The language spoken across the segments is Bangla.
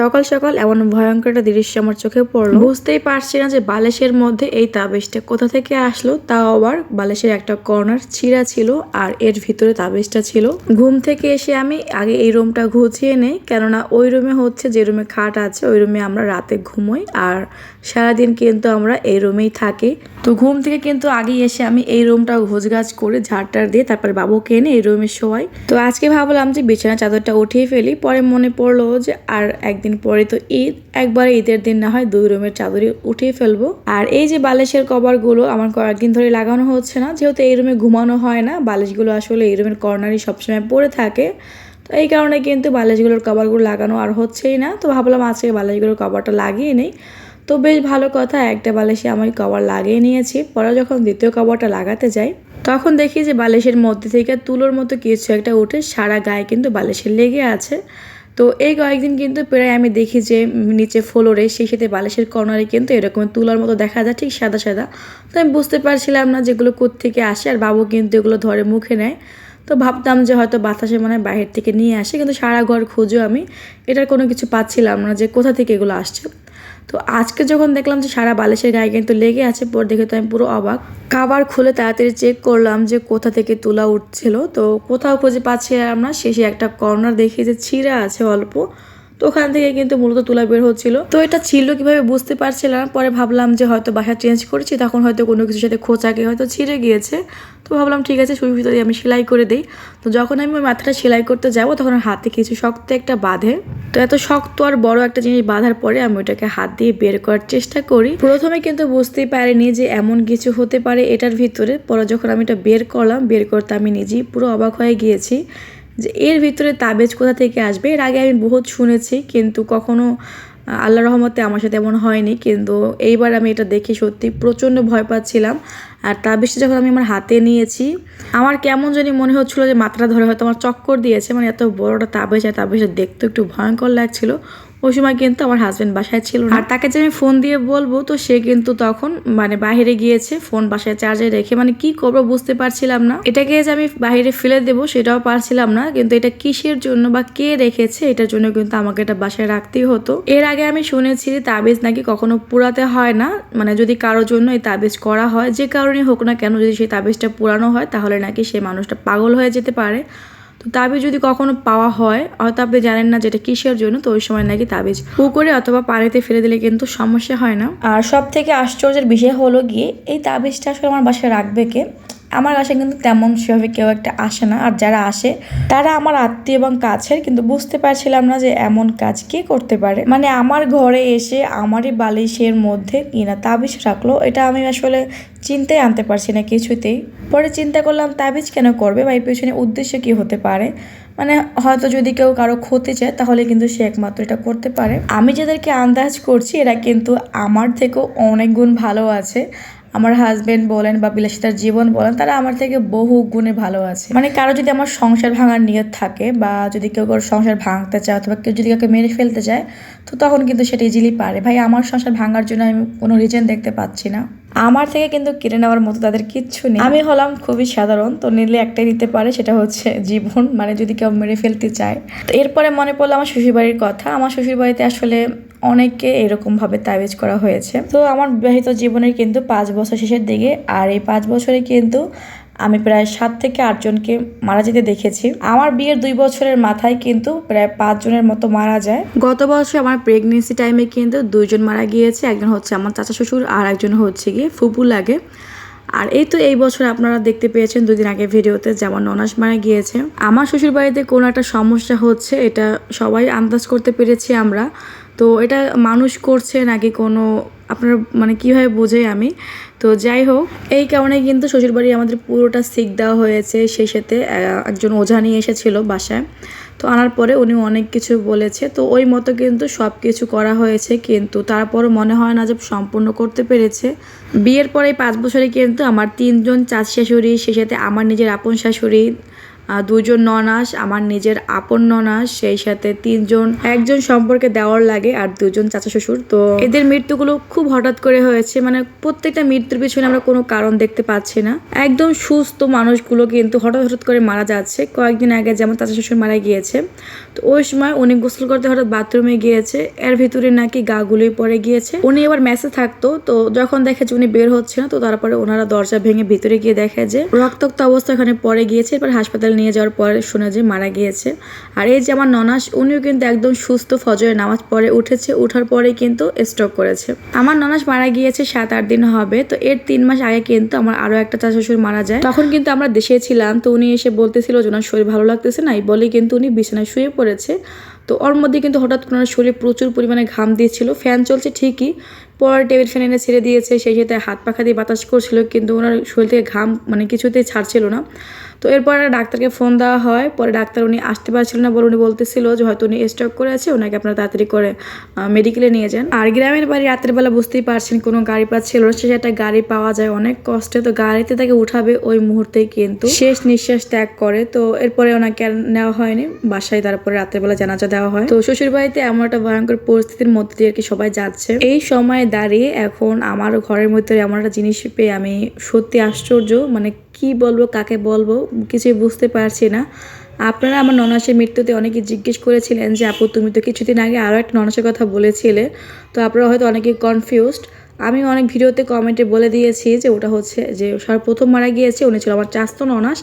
সকাল সকাল এমন ভয়ঙ্কর একটা দৃশ্য আমার চোখে পড়ল। বুঝতেই পারছি না যে বালিশের মধ্যে এই তাবিজটা কোথা থেকে আসলো, তাও আবার বালিশের একটা কর্নার ছিঁড়া ছিল আর এর ভিতরে তাবিজটা ছিল। ঘুম থেকে এসে আমি আগে এই রুমটা ঘুচিয়ে নেই, কেননা ওই রুমে হচ্ছে যে রুমে খাট আছে, ওই রুমে আমরা রাতে ঘুমোই আর সারাদিন কিন্তু আমরা এই রুমেই থাকি। তো ঘুম থেকে কিন্তু আগে এসে আমি এই রুমটা ঘোজগাছ করে ঝাড়টার দিয়ে তারপর বাবুকে এনে এই রুমে শোয়াই। তো আজকে ভাবলাম যে বিছানা চাদরটা উঠিয়ে ফেলি, পরে মনে পড়ল যে আর একদিন পরে তো ঈদ, একবারে ঈদের দিন না হয় দুই রুমের চাদরই উঠিয়ে ফেলব। আর এই যে বালিশের কভারগুলো আমার কয়েকদিন ধরে লাগানো হচ্ছে না, যেহেতু এই রুমে ঘুমানো হয় না, বালিশগুলো আসলে এই রুমের কর্নারই সবসময় পড়ে থাকে। তো এই কারণে কিন্তু বালিশগুলোর কভারগুলো লাগানো আর হচ্ছেই না। তো ভাবলাম আজকে বালিশগুলোর কভারটা লাগিয়ে নেই। তো বেশ ভালো কথা, একটা বালিশে আমি কভার লাগিয়ে নিয়েছি। পরে যখন দ্বিতীয় কভারটা লাগাতে যাই, তখন দেখি যে বালিশের মধ্যে থেকে তুলোর মতো কিছু একটা উঠে সারা গায়ে কিন্তু বালিশে লেগে আছে। তো এই কয়েকদিন কিন্তু প্রায় আমি দেখি যে নিচে ফ্লোরে, সেই সাথে বালিশের কর্নারে কিন্তু এরকম তুলার মতো দেখা যায়, ঠিক সাদা সাদা। তো আমি বুঝতে পারছিলাম না যেগুলো থেকে আসে আর বাবু কিন্তু এগুলো ধরে মুখে নেয়। তো ভাবতাম যে হয়তো বাতাসে মানে বাইরের থেকে নিয়ে আসে, কিন্তু সারা ঘর খুঁজো আমি। এটার কোনো কিছু পাচ্ছিলাম না যে কোথা থেকে এগুলো আসছে। তো আজকে যখন দেখলাম যে সারা বালিশের গায়ে কিন্তু লেগে আছে, পর দেখে তো আমি পুরো অবাক। খাবার খুলে তাড়াতাড়ি চেক করলাম যে কোথা থেকে তুলা উঠছিল। তো কোথাও খুঁজে পাচ্ছিলাম না শেষে একটা কর্নার দেখি যে ছিঁড়া আছে অল্প। তো ওখান থেকে কিন্তু মূলত তুলা বের হচ্ছিল। তো এটা ছিল কীভাবে বুঝতে পারছিলাম পরে ভাবলাম যে হয়তো বাসা চেঞ্জ করেছি, তখন হয়তো কোনো কিছুর সাথে খোঁচাকে হয়তো ছিঁড়ে গিয়েছে। তো ভাবলাম, ঠিক আছে সুই ভিতরে আমি সেলাই করে দিই। তো যখন আমি ওই মাথাটা সেলাই করতে যাব, তখন হাতে কিছু শক্ত একটা বাঁধে। তো এত শক্ত আর বড় একটা জিনিস বাঁধার পরে আমি ওটাকে হাত দিয়ে বের করার চেষ্টা করি। প্রথমে কিন্তু বুঝতেই পারিনি যে এমন কিছু হতে পারে এটার ভিতরে। পরে যখন আমি এটা বের করলাম, বের করতে আমি নিজেই পুরো অবাক হয়ে গিয়েছি যে এর ভিতরে তাবেজ কোথা থেকে আসবে? এর আগে আমি বহুত শুনেছি, কিন্তু কখনো আল্লাহ রহমতে আমার সাথে এমন হয়নি, কিন্তু এইবার আমি এটা দেখে সত্যি প্রচণ্ড ভয় পাচ্ছিলাম। আর তা বেশি যখন আমি আমার হাতে নিয়েছি, আমার কেমন জানি মনে হচ্ছিল যে মাত্রা ধরে হয়তো আমার চক্কর দিয়েছে মানে এত বড়টা তাবেশ আর তাবেশ দেখতে একটু ভয়ঙ্কর লাগছিল। ওই সময় কিন্তু আমার হাজব্যান্ড বাসায় ছিল। আর তাকে যে আমি ফোন দিয়ে বলব, তো সে কিন্তু তখন মানে বাইরে গিয়েছে ফোন বাসায় চার্জে রেখে। মানে কি করব বুঝতে পারছিলাম না। এটাকে যে আমি বাইরে ফেলে দেবো সেটাও পারছিলাম না, কিন্তু এটা কিসের জন্য বা কে রেখেছে, এটার জন্য কিন্তু আমাকে এটা বাসায় রাখতেই হতো। এর আগে আমি শুনেছি তাবিজ নাকি কখনো পুরাতে হয় না। মানে যদি কারোর জন্য এই তাবিজ করা হয়, যে কারণে হোক না কেন, যদি সেই তাবিজটা পুরানো হয়, তাহলে নাকি সেই মানুষটা পাগল হয়ে যেতে পারে। তো তাবিজ যদি কখনো পাওয়া হয়, হয়তো আপনি জানেন না যেটা কিসের জন্য, তো ওই সময় নাকি তাবিজ। পুকুরে অথবা পানিতে ফেলে দিলে কিন্তু সমস্যা হয় না। আর সব থেকে আশ্চর্যের বিষয় হলো গিয়ে, এই তাবিজটা আসলে আমার বাসায় রাখবে কে? আমার বাসায় কিন্তু তেমন সেভাবে কেউ একটা আসে না। আর যারা আসে, তারা আমার আত্মীয় এবং কাছের, কিন্তু বুঝতে পারছিলাম না যে এমন কাজ কে করতে পারে। মানে আমার ঘরে এসে আমারই বালিশের মধ্যে কিনা তাবিজ রাখল, এটা আমি আসলে চিন্তায় আনতে পারছি না কিছুতেই। পরে চিন্তা করলাম, তাবিজ কেন করবে বা এই পেছনে উদ্দেশ্য কি হতে পারে? মানে হয়তো যদি কেউ কারও ক্ষতি চায়, তাহলে কিন্তু সে একমাত্র এটা করতে পারে। আমি যাদেরকে আন্দাজ করছি, এরা কিন্তু আমার থেকেও অনেক গুণ ভালো আছে। আমার হাজবেন্ড বলেন বা বিলাসিতার জীবন বলেন, তারা আমার থেকে বহু গুণে ভালো আছে। মানে কারও যদি আমার সংসার ভাঙার নিয়ত থাকে বা যদি কেউ কারও সংসার ভাঙতে চায় অথবা কেউ যদি কাউকে মেরে ফেলতে চায়, তো তখন কিন্তু সেটা ইজিলি পারে। ভাই, আমার সংসার ভাঙার জন্য আমি কোনো রিজন দেখতে পাচ্ছি না। আমার থেকে কিন্তু কেড়ে নেওয়ার মতো তাদের কিচ্ছু নেই। আমি হলাম খুবই সাধারণ, তো নিলে একটাই নিতে পারে, সেটা হচ্ছে জীবন। মানে যদি কেউ মেরে ফেলতে চায়, তো এরপরে মনে পড়ল আমার শ্বশুরবাড়ির কথা। আমার শ্বশুরবাড়িতে আসলে অনেককে এরকমভাবে তাবিজ করা হয়েছে। তো আমার বিবাহিত জীবনের কিন্তু পাঁচ বছর শেষের দিকে, আর এই পাঁচ বছরে কিন্তু আমি প্রায় সাত থেকে আটজনকে মারা যেতে দেখেছি। আমার বিয়ের দুই বছরের মাথায় কিন্তু প্রায় পাঁচজনের মতো মারা যায়। গত বছর আমার প্রেগনেন্সি টাইমে কিন্তু দুইজন মারা গিয়েছে, একজন হচ্ছে আমার চাচা শ্বশুর আর একজন হচ্ছে গিয়ে ফুপু লাগে। আর এই তো এই বছর আপনারা দেখতে পেয়েছেন দুদিন আগে ভিডিওতে যেমন ননাস মারা গিয়েছে। আমার শ্বশুর বাড়িতে কোনো একটা সমস্যা হচ্ছে, এটা সবাই আন্দাজ করতে পেরেছি আমরা। তো এটা মানুষ করছে নাকি কোনো, আপনার মানে কীভাবে বোঝাই আমি? তো যাই হোক, এই কারণে কিন্তু শ্বশুরবাড়ি আমাদের পুরোটা সিক দেওয়া হয়েছে। সেই সাথে একজন ওঝা নিয়ে এসেছিল বাসায়। তো আনার পরে উনি অনেক কিছু বলেছে। তো ওই মতো কিন্তু সব কিছু করা হয়েছে কিন্তু তারপরও মনে হয় না যে সম্পূর্ণ করতে পেরেছে। বিয়ের পরে পাঁচ বছরে কিন্তু আমার তিনজন চাচ শাশুড়ি সে সাথে আমার নিজের আপন শাশুড়ি দুজন ননাস, আমার নিজের আপন ননাস, সেই সাথে তিনজন, একজন সম্পর্কে দেওয়ার লাগে আর দুজন চাচা শ্বশুর। তো এদের মৃত্যুগুলো খুব হঠাৎ করে হয়েছে মানে প্রত্যেকটা মৃত্যুর পিছনে আমরা কোনো কারণ দেখতে পাচ্ছি না। একদম সুস্থ মানুষগুলো কিন্তু হঠাৎ হঠাৎ করে মারা যাচ্ছে। কয়েকদিন আগে যেমন চাচা শ্বশুর মারা গিয়েছে, তো ওই সময় উনি গোসল করতে হঠাৎ বাথরুমে গিয়েছে। এর ভিতরে নাকি গা গুলিয়ে পড়ে গিয়েছে। উনি এবার মেসে থাকতো, তো যখন দেখে যে উনি বের হচ্ছে না, তো তারপরে ওনারা দরজা ভেঙে ভিতরে গিয়ে দেখে যে রক্তাক্ত অবস্থা ওখানে পড়ে গিয়েছে এবার হাসপাতালে নিয়ে যাওয়ার পরে শুনে যে মারা গিয়েছে। আর এই যে আমার ননাস, উনিও কিন্তু একদম সুস্থ ফজরের নামাজ পড়ে উঠেছে, উঠার পরে কিন্তু স্ট্রোক করেছে। আমার ননাস মারা গিয়েছে সাত আট দিন হবে, তো এর তিন মাস আগে কিন্তু আমার আরও একটা চাচা শ্বশুর মারা যায়। তখন কিন্তু আমরা দেশে ছিলাম, তো উনি এসে বলতেছিল যে ওনার শরীর ভালো লাগতেছে না, এই বলে কিন্তু উনি বিছানায় শুয়ে পড়েছে। তো ওর মধ্যে কিন্তু হঠাৎ ওনার শরীরে প্রচুর পরিমাণে ঘাম দিয়েছিল ফ্যান চলছে ঠিকই পরে টেবিল ফ্যান এনে ছেড়ে দিয়েছে, সেই সাথে হাত পাখা দিয়ে বাতাস করছিল, কিন্তু ওনার শরীর থেকে ঘাম মানে কিছুতেই ছাড়ছিল না। তো এরপর ডাক্তারকে ফোন দেওয়া হয়, পরে ডাক্তার উনি আসতে পারছিল না বলে উনি বলতেছিল যে হয়তো উনি স্টক করে আছে, ওনাকে আপনারা তাড়াতাড়ি করে মেডিকেলে নিয়ে যান। আর গ্রামের বাড়ি রাতের বেলা বুঝতেই পারছেন কোনো গাড়ি পাচ্ছিল শেষে একটা গাড়ি পাওয়া যায় অনেক কষ্টে, তো গাড়িতে তাকে উঠাবে ওই মুহূর্তেই কিন্তু শেষ নিঃশ্বাস ত্যাগ করে। তো এরপরে ওনাকে নেওয়া হয়নি, বাসায় তারপরে রাতের বেলা জানাজা দেওয়া হয়। তো শ্বশুর বাড়িতে এমন একটা ভয়ঙ্কর পরিস্থিতির মধ্যে দিয়ে আর কি সবাই যাচ্ছে। এই সময় দাঁড়িয়ে এখন আমার ঘরের মধ্যে এমন একটা জিনিস পেয়ে আমি সত্যি আশ্চর্য। মানে কি বলব, কাকে বলব, কিছুই বুঝতে পারছি না। আপনারা আমার ননাসের মৃত্যুতে অনেকে জিজ্ঞেস করেছিলেন যে, আপু, তুমি তো কিছুদিন আগে আরও একটা ননাসের কথা বলেছিলে। তো আপনারা হয়তো অনেকে কনফিউজড আমি অনেক ভিডিওতে কমেন্টে বলে দিয়েছি যে ওটা হচ্ছে যে সর্বপ্রথম মারা গিয়েছে, উনি ছিল আমার চাস্ত ননাস,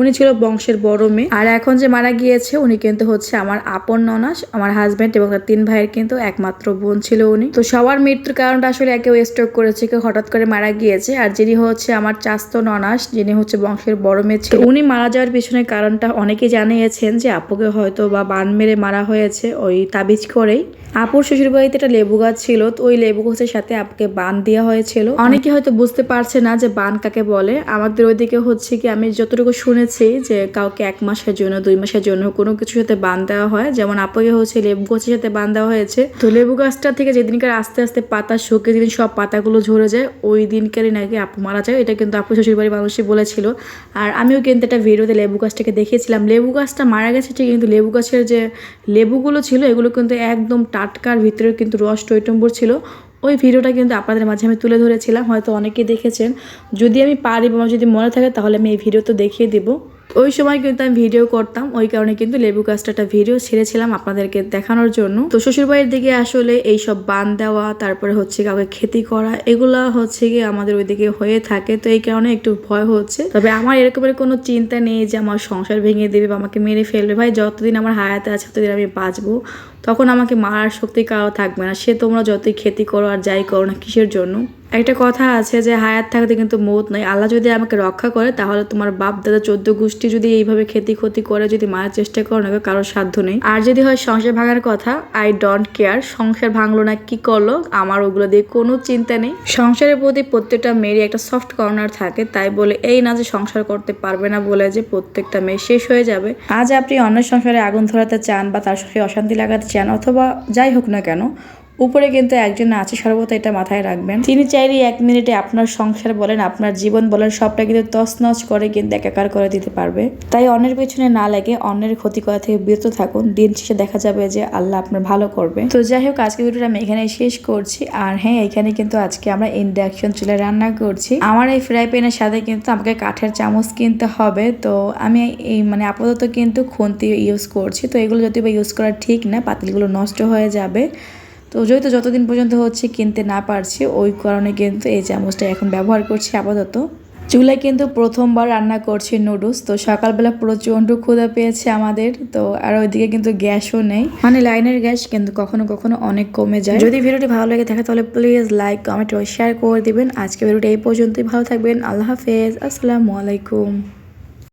উনি ছিল বংশের বড় মেয়ে। আর এখন যে মারা গিয়েছে, উনি কিন্তু হচ্ছে আমার আপন ননাস, আমার হাজব্যান্ড এবং তার তিন ভাইয়ের কিন্তু একমাত্র বোন ছিল উনি। তো সবার মৃত্যুর কারণটা আসলে কেউ স্ট্রোক করেছে কেউ হঠাৎ করে মারা গিয়েছে। আর যিনি হচ্ছে আমার চাস্ত ননাস, যিনি হচ্ছে বংশের বড় মেয়ে ছিল, উনি মারা যাওয়ার পিছনে কারণটা অনেকেই জানিয়েছেন যে আপুকে হয়তো বা বান মেরে মারা হয়েছে ওই তাবিজ করেই। আপুর শ্বশুর বাড়িতে একটা লেবু গাছ ছিল, তো ওই লেবু গাছের সাথে আপুকে বান দেওয়া হয়েছিল। অনেকে হয়তো বুঝতে পারছে না যে বান কাকে বলে। আমাদের ওইদিকে হচ্ছে কি, আমি যতটুকু শুনেছি যে কাউকে এক মাসের জন্য, দুই মাসের জন্য কোনো কিছুর সাথে বান দেওয়া হয়। যেমন আপুকে হচ্ছে লেবু গাছের সাথে বান দেওয়া হয়েছে। তো লেবু গাছটা থেকে যেদিনকার আস্তে আস্তে পাতা শুকিয়ে যেদিন সব পাতাগুলো ঝরে যায়, ওই দিনকারই নাকি আপু মারা যায়। এটা কিন্তু আপু শ্বশুর বাড়ির মানুষই বলেছিল। আর আমিও কিন্তু একটা ভিডিওতে লেবু গাছটাকে দেখেছিলাম লেবু গাছটা মারা গেছে ঠিক কিন্তু লেবু গাছের যে লেবুগুলো ছিল, এগুলো কিন্তু একদম টাটকার ভিতরে কিন্তু রস টৈটম্বর ছিল। ওই ভিডিওটা কিন্তু আপনাদের মাঝে আমি তুলে ধরেছিলাম, হয়তো অনেকেই দেখেছেন। যদি আমি পারি বা যদি মনে থাকে তাহলে আমি এই ভিডিও তো দেখিয়ে দিব। ওই সময় কিন্তু আমি ভিডিও করতাম, ওই কারণে কিন্তু লেবু গাছটা একটা ভিডিও ছেড়েছিলাম আপনাদেরকে দেখানোর জন্য। তো শ্বশুরবাড়ির দিকে আসলে এই সব বান দেওয়া, তারপরে হচ্ছে কাউকে খেতি করা, এগুলা হচ্ছে গিয়ে আমাদের ওইদিকে হয়ে থাকে। তো এই কারণে একটু ভয় হচ্ছে। তবে আমার এরকমের কোনো চিন্তা নেই যে আমার সংসার ভেঙে দেবে বা আমাকে মেরে ফেলবে। ভাই, যতদিন আমার হায়াতে আছে, ততদিন আমি বাঁচবো। তখন আমাকে মারার শক্তি কারও থাকবে না। সে তোমরা যতই খেতি করো আর যাই করো না কিসের জন্য। একটা কথা আছে যে হায়াত থাকতে কিন্তু মৌত নয়। আল্লাহ যদি আমাকে রক্ষা করে, তাহলে তোমার বাপ, দাদা, চোদ্দ গোষ্ঠী যদি এইভাবে খেতি ক্ষতি করে, যদি মারার চেষ্টা করো না কারোর সাধ্য নেই। আর যদি হয় সংসার ভাঙার কথা আই ডোন্ট কেয়ার সংসার ভাঙলো না, কি করল, আমার ওগুলো দিয়ে কোনো চিন্তা নেই। সংসারের প্রতি প্রত্যেকটা মেয়েরই একটা সফট কর্নার থাকে, তাই বলে, এই না যে সংসার করতে পারবে না, বলে যে প্রত্যেকটা মেয়ে শেষ হয়ে যাবে। আজ আপনি অন্য সংসারে আগুন ধরাতে চান বা তার সঙ্গে অশান্তি লাগাতে চান, অথবা যাই হোক না কেন উপরে কিন্তু একজন আছে, সর্বদা এটা মাথায় রাখবেন। তিনি চাইলে এক মিনিটে আপনার সংসার বলেন, আপনার জীবন বলেন, সবটা কিন্তু তছনছ করে কিন্তু একাকার করে দিতে পারবে। তাই অন্যের পেছনে না লাগে অন্যের ক্ষতি করা থেকে বিরত থাকুন। দিন শেষে দেখা যাবে যে আল্লাহ আপনার ভালো করবে। তো যাই হোক আজকে ভিডিওটা আমি এখানে শেষ করছি। আর হ্যাঁ এখানে কিন্তু আজকে আমরা ইন্ডাকশন চুলে রান্না করছি। আমার এই ফ্রাই প্যানের সাথে কিন্তু আমাকে কাঠের চামচ কিনতে হবে। তো আমি এই মানে আপাতত কিন্তু খুন্তি ইউজ করছি। তো এগুলো যদি বা ইউজ করা ঠিক না, পাতিলগুলো নষ্ট হয়ে যাবে। তো যেহেতু যতদিন পর্যন্ত হচ্ছে কিনতে না পারছি, ওই কারণে কিন্তু এই চামচটা এখন ব্যবহার করছি আপাতত। চুলায় কিন্তু প্রথমবার রান্না করছি নুডলস, তো সকালবেলা প্রচণ্ড ক্ষুধা পেয়েছে আমাদের, তো আর ওইদিকে কিন্তু গ্যাসও নেই। মানে লাইনের গ্যাস কিন্তু কখনো কখনো অনেক কমে যায়। যদি ভিডিওটি ভালো লাগে থাকে তাহলে প্লিজ লাইক, কমেন্ট ও শেয়ার করে দিবেন। আজকে ভিডিওটি এই পর্যন্তই, ভালো থাকবেন, আল্লাহ হাফেজ, আসসালামু আলাইকুম।